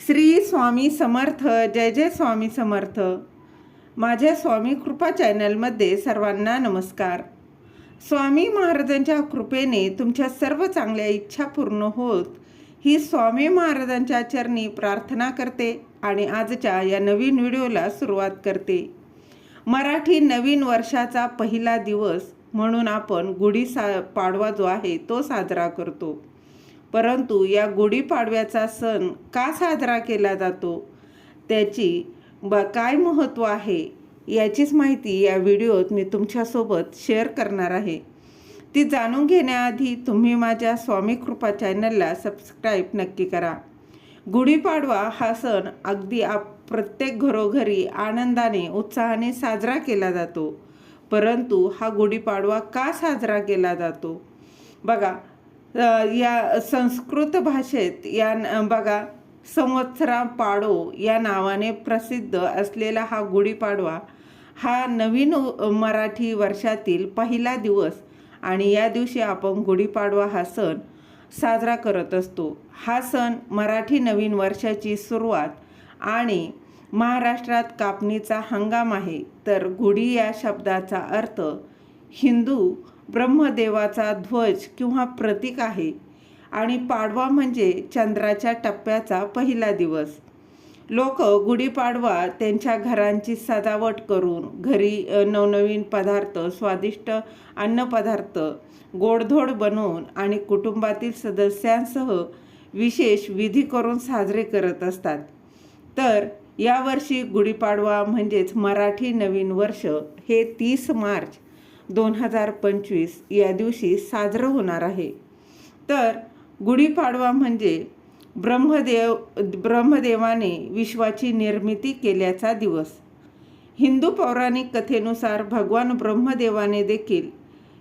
श्री स्वामी समर्थ जय जय स्वामी समर्थ. माझ्या स्वामी कृपा चॅनलमध्ये सर्वांना नमस्कार. स्वामी महाराजांच्या कृपेने तुमच्या सर्व चांगल्या इच्छा पूर्ण होत ही स्वामी महाराजांच्या चरणी प्रार्थना करते आणि आजच्या या नवीन व्हिडिओला सुरुवात करते. मराठी नवीन वर्षाचा पहिला दिवस म्हणून आपण गुढी सा पाडवा जो आहे तो साजरा करतो. परंतु या गुढीपाडव्याचा सण का साजरा केला जातो? त्याची ब काय महत्त्व आहे? याचीच माहिती या व्हिडिओत मी तुमच्यासोबत शेअर करणार आहे. ती जाणून घेण्याआधी तुम्ही माझ्या स्वामी कृपा चॅनलला सबस्क्राईब नक्की करा. गुढीपाडवा हा सण अगदी आप प्रत्येक घरोघरी आनंदाने उत्साहाने साजरा केला जातो. परंतु हा गुढीपाडवा का साजरा केला जातो? बघा या संस्कृत भाषेत या न- बघा संवत्सरा पाडो या नावाने प्रसिद्ध असलेला हा गुढीपाडवा हा नवीन मराठी वर्षातील पहिला दिवस आणि या दिवशी आपण गुढीपाडवा हा सण साजरा करत असतो. हा सण मराठी नवीन वर्षाची सुरुवात आणि महाराष्ट्रात कापणीचा हंगाम आहे तर गुढी या शब्दाचा अर्थ हिंदू ब्रह्मदेवाचा ध्वज किंवा प्रतीक आहे आणि पाडवा म्हणजे चंद्राच्या टप्प्याचा पहिला दिवस. लोक गुढीपाडवा त्यांच्या घरांची सजावट करून घरी नवनवीन पदार्थ स्वादिष्ट अन्नपदार्थ गोडधोड बनवून आणि कुटुंबातील सदस्यांसह विशेष विधी करून साजरे करत असतात. तर यावर्षी गुढीपाडवा म्हणजेच मराठी नवीन वर्ष हे तीस मार्च दोन हजार पंचवीस या दिवशी साजरं होणार आहे. तर गुढीपाडवा म्हणजे ब्रह्मदेव ब्रह्मदेवाने विश्वाची निर्मिती केल्याचा दिवस. हिंदू पौराणिक कथेनुसार भगवान ब्रह्मदेवाने देखील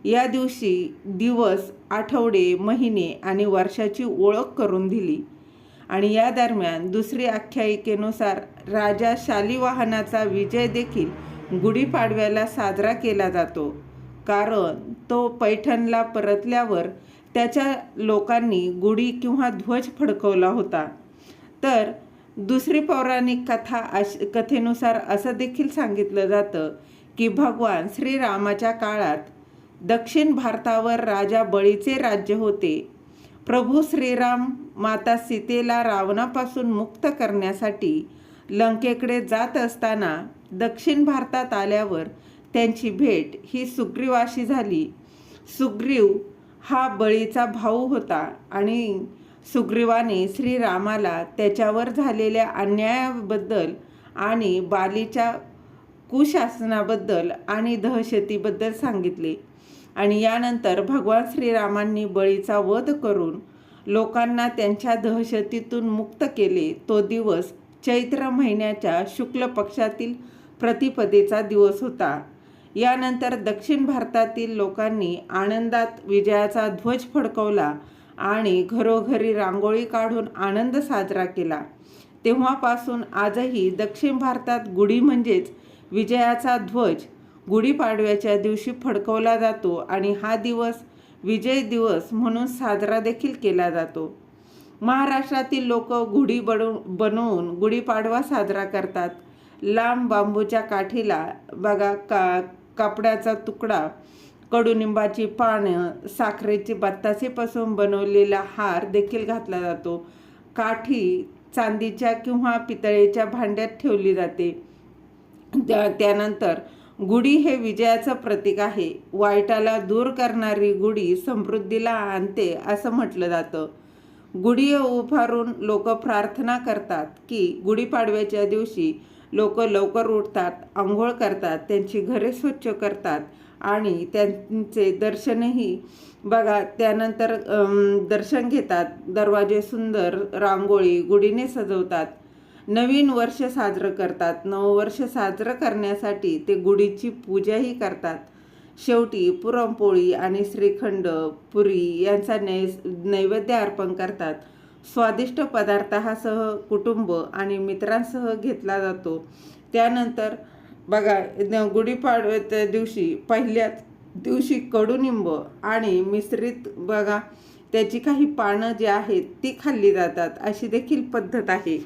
या दिवशी दिवस आठवडे महिने आणि वर्षाची ओळख करून दिली. आणि या दरम्यान दुसरी आख्यायिकेनुसार राजा शालिवाहनाचा विजय देखील गुढीपाडव्याला साजरा केला जातो. कारण तो पैठणला परतल्यावर त्याच्या लोकांनी गुढी किंवा ध्वज फडकवला होता. तर दुसरी पौराणिक कथा अश कथेनुसार असं देखील सांगितलं जातं की भगवान श्रीरामाच्या काळात दक्षिण भारतावर राजा बळीचे राज्य होते. प्रभू श्रीराम माता सीतेला रावणापासून मुक्त करण्यासाठी लंकेकडे जात असताना दक्षिण भारतात आल्यावर त्यांची भेट ही सुग्रीवाशी झाली. सुग्रीव हा बळीचा भाऊ होता आणि सुग्रीवाने श्रीरामाला त्याच्यावर झालेल्या अन्यायाबद्दल आणि बालीच्या कुशासनाबद्दल आणि दहशतीबद्दल सांगितले. आणि यानंतर भगवान श्रीरामांनी बळीचा वध करून लोकांना त्यांच्या दहशतीतून मुक्त केले. तो दिवस चैत्र महिन्याच्या शुक्ल पक्षातील प्रतिपदेचा दिवस होता. यानंतर दक्षिण भारतातील लोकांनी आनंदात विजयाचा ध्वज फडकवला आणि घरोघरी रांगोळी काढून आनंद साजरा केला. तेव्हापासून आजही दक्षिण भारतात गुढी म्हणजेच विजयाचा ध्वज गुढीपाडव्याच्या दिवशी फडकवला जातो आणि हा दिवस विजय दिवस म्हणून साजरा देखील केला जातो. महाराष्ट्रातील लोक गुढी बनव बनवून गुढीपाडवा साजरा करतात. लांब बांबूच्या काठीला बघा का कापडाचा तुकडा कडुनिंबाची पानं साखरेची बत्तासेपासून बनवलेला हार देखील घातला जातो. काठी चांदीच्या किंवा पितळेच्या भांड्यात ठेवली जाते. त्या त्यानंतर गुढी हे विजयाचं प्रतीक आहे. वाईटाला दूर करणारी गुढी समृद्धीला आणते असं म्हटलं जातं. गुढी उभारून लोक प्रार्थना करतात की गुढीपाडव्याच्या दिवशी लोक लवकर उठतात आंघोळ करतात त्यांची घरे स्वच्छ करतात आणि त्यांचे दर्शनही बघा त्यानंतर दर्शन घेतात दरवाजे सुंदर रांगोळी गुढीने सजवतात. नवीन वर्ष साजरं करतात. नववर्ष साजरं करण्यासाठी ते गुढीची पूजाही करतात. शेवटी पुरणपोळी आणि श्रीखंड पुरी यांचा नै नैवेद्य अर्पण करतात. स्वादिष्ट पदार्थासह कुटुंब आणि मित्रांसह घेतला जातो. त्यानंतर बघा गुढीपाडव्याच्या दिवशी पहिल्याच दिवशी कडुनिंब आणि मिश्रित बघा त्याची काही पानं जी आहेत ती खाल्ली जातात. अशी देखील पद्धत आहे.